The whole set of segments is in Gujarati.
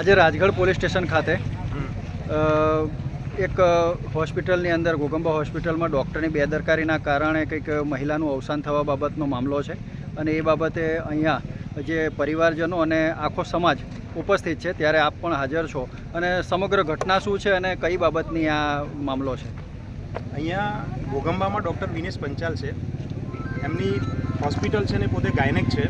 આજે રાજગઢ પોલીસ સ્ટેશન ખાતે એક હોસ્પિટલની અંદર, ગોગંબા હોસ્પિટલમાં ડૉક્ટરની બેદરકારીના કારણે કંઈક મહિલાનું અવસાન થવા બાબતનો મામલો છે અને એ બાબતે અહીંયા જે પરિવારજનો અને આખો સમાજ ઉપસ્થિત છે, ત્યારે આપ પણ હાજર છો. અને સમગ્ર ઘટના શું છે અને કઈ બાબતની આ મામલો છે? અહીંયા ગોગંબામાં ડૉક્ટર વિનેશ પંચાલ છે. એમની હોસ્પિટલ છે ને પોતે ગાયનેક છે.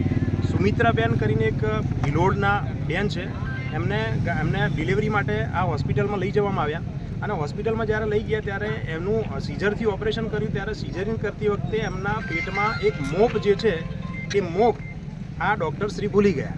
સુમિત્રાબેન કરીને એક ભિલોડના બેન છે. એમને એમને ડિલિવરી માટે આ હોસ્પિટલમાં લઈ જવામાં આવ્યા. અને હોસ્પિટલમાં જ્યારે લઈ ગયા ત્યારે એમનું સીઝરથી ઓપરેશન કર્યું, ત્યારે સિઝરિંગ કરતી વખતે એમના પેટમાં એક મોપ જે છે, એ મોપ આ ડૉક્ટર શ્રી ભૂલી ગયા.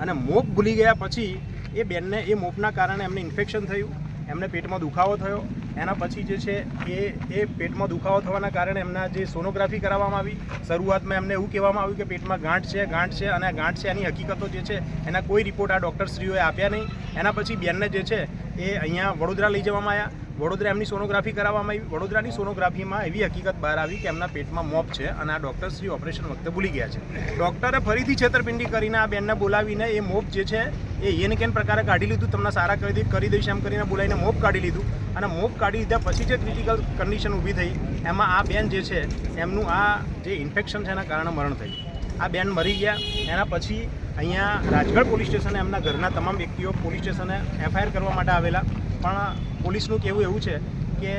અને મોપ ભૂલી ગયા પછી એ બેનને એ મોપના કારણે એમને ઇન્ફેક્શન થયું, એમને પેટમાં દુખાવો થયો એના પછી જે છે એ એ પેટમાં દુખાવો થવાના કારણે એમના જે સોનોગ્રાફી કરાવવામાં આવી, શરૂઆતમાં એમને એવું કહેવામાં આવ્યું કે પેટમાં ગાંઠ છે ગાંઠ છે અને આ ગાંઠ છે એની હકીકતો જે છે એના કોઈ રિપોર્ટ આ ડૉક્ટરશ્રીઓએ આપ્યા નહીં. એના પછી બેનને જે છે એ અહીંયા વડોદરા લઈ જવામાં આવ્યા. વડોદરા એમની સોનોગ્રાફી કરાવવામાં આવી. વડોદરાની સોનોગ્રાફીમાં એવી હકીકત બહાર આવી કે એમના પેટમાં મોપ છે અને આ ડૉક્ટરશ્રી ઓપરેશન વખતે ભૂલી ગયા છે. ડૉક્ટરે ફરીથી છેતરપિંડી કરીને આ બેનને બોલાવીને એ મોપ જે છે એ એને કેન પ્રકારે કાઢી લીધું, તમને સારા કરી દઈ કરી દઈશ એમ કરીને બોલાવીને મોપ કાઢી લીધું. અને મોપ કાઢી લીધા પછી જે ક્રિટિકલ કન્ડિશન ઊભી થઈ, એમાં આ બેન જે છે, એમનું આ જે ઇન્ફેક્શન છે એના કારણે મરણ થયું. આ બેન મરી ગયા, એના પછી અહીંયા રાજગઢ પોલીસ સ્ટેશને એમના ઘરના તમામ વ્યક્તિઓ પોલીસ સ્ટેશને એફઆઈઆર કરવા માટે આવેલા. પણ પોલીસનું કહેવું એવું છે કે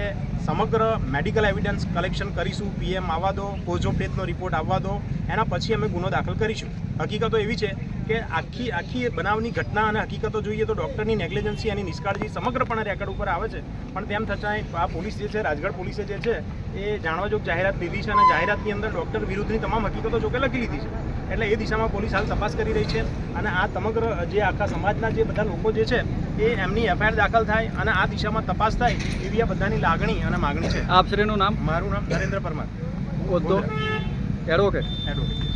સમગ્ર મેડિકલ એવિડન્સ કલેક્શન કરીશું, પીએમ આવવા દો કોઝ ઓફ ડેથનો રિપોર્ટ આવવા દો, એના પછી અમે ગુનો દાખલ કરીશું. હકીકતો એવી છે કે આખી આખી બનાવની ઘટના અને હકીકતો જોઈએ તો ડૉક્ટરની નેગ્લિજન્સી અને નિષ્કાળજી સમગ્રપણે રેકર્ડ ઉપર આવે છે. પણ તેમ છતાંય આ પોલીસ જે છે રાજગઢ પોલીસે જે છે એ જાણવા જોગ જાહેરાત દીધી છે અને જાહેરાતની અંદર ડૉક્ટર વિરુદ્ધની તમામ હકીકતો જોકે લખી લીધી છે. એટલે એ દિશામાં પોલીસ હાલ તપાસ કરી રહી છે અને આ સમગ્ર જે આખા સમાજના જે બધા લોકો જે છે એ એમની એફઆઈઆર દાખલ થાય અને આ દિશામાં તપાસ થાય એવી આ બધાની લાગણી અને માગણી છે. આપશ્રીનું નામ? મારું નામ નરેન્દ્ર પરમાર. એડવોકેટ. એડવોકેટ